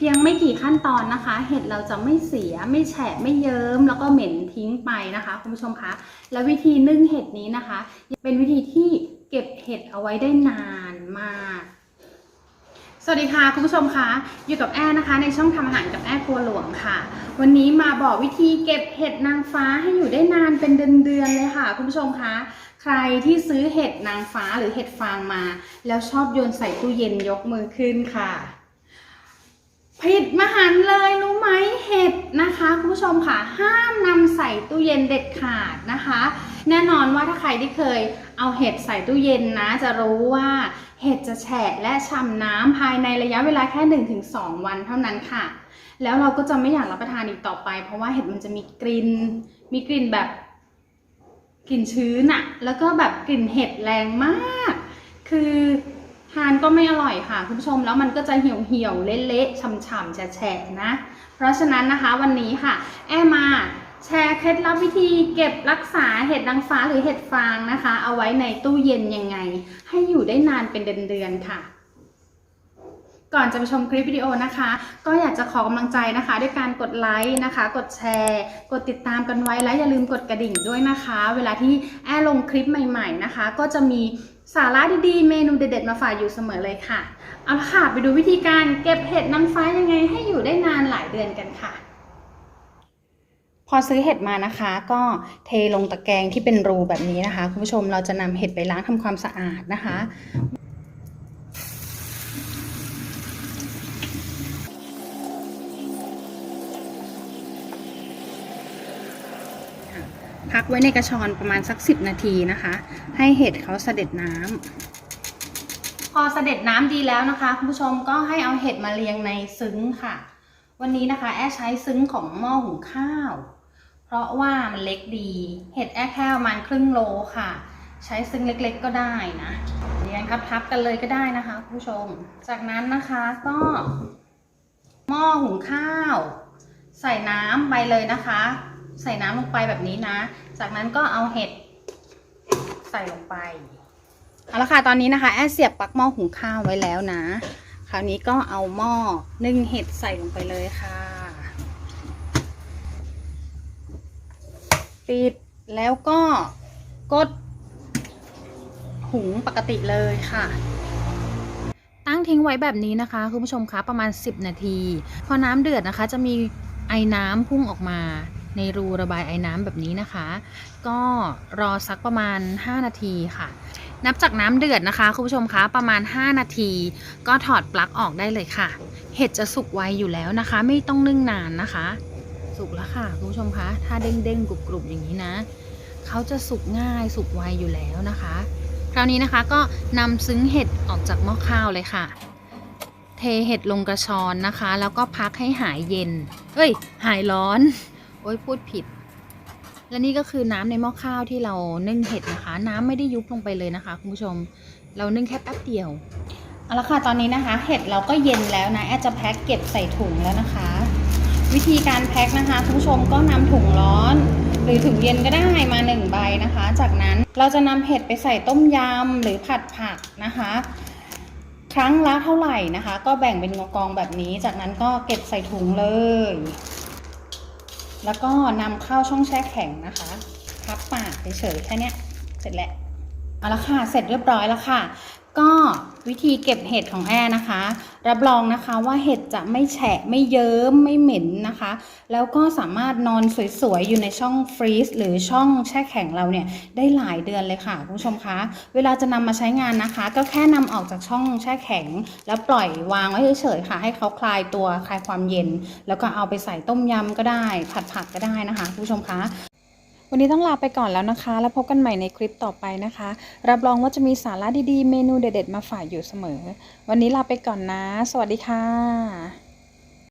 พียงไม่กี่ขั้นตอนนะคะ เห็ดเราจะไม่เสียไม่แฉะไม่เยิ้ม แล้วก็เหม็นทิ้งไปนะคะคุณผู้ชมคะ แล้ววิธีนึ่งเห็ดนี้นะคะ เป็นวิธีที่เก็บเห็ดเอาไว้ได้นานมากสวัสดีค่ะคุณผู้ชมคะอยู่กับแอร์นะคะ ในช่องทำอาหารกับแอร์ครัวหลวงค่ะ วันนี้มาบอกวิธีเก็บเห็ดนางฟ้าให้อยู่ได้นานเป็นเดือนๆเลยค่ะ คุณผู้ชมคะใครที่ซื้อเห็ดนางฟ้าหรือเห็ดฟางมา แล้วชอบโยนใส่ตู้เย็นยกมือขึ้นค่ะ ผิดมหันเลยรู้ไหมเห็ดนะคะคุณผู้ชมค่ะห้ามนำใส่ตู้เย็นเด็ดขาดนะคะ แน่นอนว่าถ้าใครที่เคยเอาเห็ดใส่ตู้เย็นนะ จะรู้ว่าเห็ดจะแฉะและฉ่ำน้ำภายในระยะเวลาแค่ 1-2 วันเท่านั้นค่ะ แล้วเราก็จะไม่อยากรับประทานอีกต่อไป เพราะว่าเห็ดมันจะมีกลิ่นมีกลิ่นแบบกลิ่นชื้นอะแล้วก็แบบกลิ่นเห็ดแรงมาก คือ ทานก็ไม่อร่อยค่ะคุณผู้ชมแล้วมันก็จะเหี่ยวเหี่ยวๆเละๆฉ่ำๆแฉะๆนะ เพราะฉะนั้นนะคะวันนี้ค่ะ แอมมาแชร์เคล็ดลับวิธีเก็บรักษาเห็ดนางฟ้าหรือเห็ดฟางนะคะ เอาไว้ในตู้เย็นยังไง ให้อยู่ได้นานเป็นเดือนๆค่ะ ก่อนจะไปชมคลิปวิดีโอนะคะ ก็อยากจะขอกำลังใจนะคะ ด้วยการกดไลค์นะคะ กดแชร์ กดติดตามกันไว้และอย่าลืมกดกระดิ่งด้วยนะคะ เวลาที่แอลงคลิปใหม่ ๆนะคะ ก็จะมี สาระดีๆ เมนูเด็ดๆ มาฝากอยู่เสมอเลยค่ะ เอาละค่ะ ไปดูวิธีการเก็บเห็ดนางฟ้ายังไงให้อยู่ได้นานหลายเดือนกันค่ะ พอซื้อเห็ดมานะคะ ก็เทลงตะแกรงที่เป็นรูแบบนี้นะคะ คุณผู้ชมเราจะนำเห็ดไปล้างทำความสะอาดนะคะ พักไว้ในกระชอนประมาณสัก 10 นาทีนะคะ ให้เห็ดเขาเสด็จน้ำพอเสด็จน้ำดีแล้วนะคะคุณผู้ชมก็ให้เอาเห็ดมาเรียงในซึ้งค่ะ วันนี้นะคะ แอใช้ซึ้งของหม้อหุงข้าว เพราะว่ามันเล็กดี เห็ดแอแค่ประมาณครึ่งโลค่ะ ใช้ซึ้งเล็กๆก็ได้นะเรียงทับกันเลยก็ได้นะคะคุณผู้ชม จากนั้นนะคะก็หม้อหุงข้าว ใส่น้ำไปเลยนะคะ ใส่น้ำลงไปแบบนี้นะ จากนั้นก็เอาเห็ดใส่ลงไปเอาละค่ะตอนนี้นะคะแอดเสียบปลั๊กหม้อหุงข้าวไว้แล้วนะ คราวนี้ก็เอาหม้อนึ่งเห็ดใส่ลงไปเลยค่ะปิดแล้วก็กดหุงปกติเลยค่ะ ตั้งทิ้งไว้แบบนี้นะคะคุณผู้ชมคะประมาณ 10 นาที พอน้ำเดือดนะคะ จะมีไอ้น้ำพุ่งออกมา ในรูระบายไอ้น้ำแบบนี้นะคะ ก็รอสักประมาณ 5 นาทีค่ะ นับจากน้ำเดือดนะคะคุณผู้ชมคะประมาณ 5 นาที ก็ถอดปลั๊กออกได้เลยค่ะ เห็ดจะสุกไวอยู่แล้วนะคะ ไม่ต้องนึ่งนานนะคะ สุกแล้วค่ะคุณผู้ชมคะ ถ้าเด้งๆกรุบๆอย่างนี้นะเขาจะสุกง่ายสุกไวอยู่แล้วนะคะ คราวนี้นะคะก็นำซึ้งเห็ดออกจากหม้อข้าวเลยค่ะ เทเห็ดลงกระชอนนะคะ แล้วก็พักให้หายเย็น เอ้ย หายร้อน โอ้ยพูดผิด และนี่ก็คือน้ำในหม้อข้าวที่เรานึ่งเห็ดนะคะ น้ำไม่ได้ยุบลงไปเลยนะคะคุณผู้ชม เรานึ่งแค่แป๊บเดียวเอาละค่ะตอนนี้นะคะ เห็ดเราก็เย็นแล้วนะแอดจะแพ็คเก็บใส่ถุงแล้วนะคะ วิธีการแพ็คนะคะคุณผู้ชมก็นำถุงร้อน หรือถุงเย็นก็ได้มาหนึ่งใบนะคะ จากนั้นเราจะนำเห็ดไปใส่ต้มยำหรือผัดผักนะคะครั้งละเท่าไหร่นะคะ ก็แบ่งเป็นกองๆแบบนี้ จากนั้นก็เก็บใส่ถุงเลย แล้วก็นำเข้าช่องแช่แข็งนะคะพับปากเฉยๆแค่เนี้ยเสร็จแล้วเอาละค่ะ เสร็จเรียบร้อยแล้วค่ะ ก็วิธีเก็บเห็ดของแอร์นะคะ รับรองนะคะว่าเห็ดจะไม่แฉะไม่เยิ้มไม่เหม็นนะคะ แล้วก็สามารถนอนสวยๆ อยู่ในช่องฟรีซหรือช่องแช่แข็งเราเนี่ยได้หลายเดือนเลยค่ะคุณผู้ชมคะเวลาจะนำมาใช้งานนะคะ ก็แค่นำออกจากช่องแช่แข็ง แล้วปล่อยวางไว้เฉยๆค่ะ ให้เขาคลายตัวคลายความเย็น แล้วก็เอาไปใส่ต้มยำก็ได้ ผัดผักก็ได้นะคะคุณผู้ชมคะ วันนี้ต้องลาไปก่อนแล้วนะคะ แล้วพบกันใหม่ในคลิปต่อไปนะคะ รับรองว่าจะมีสาระดีๆ เมนูเด็ดๆ มาฝากอยู่เสมอ วันนี้ลาไปก่อนนะ สวัสดีค่ะ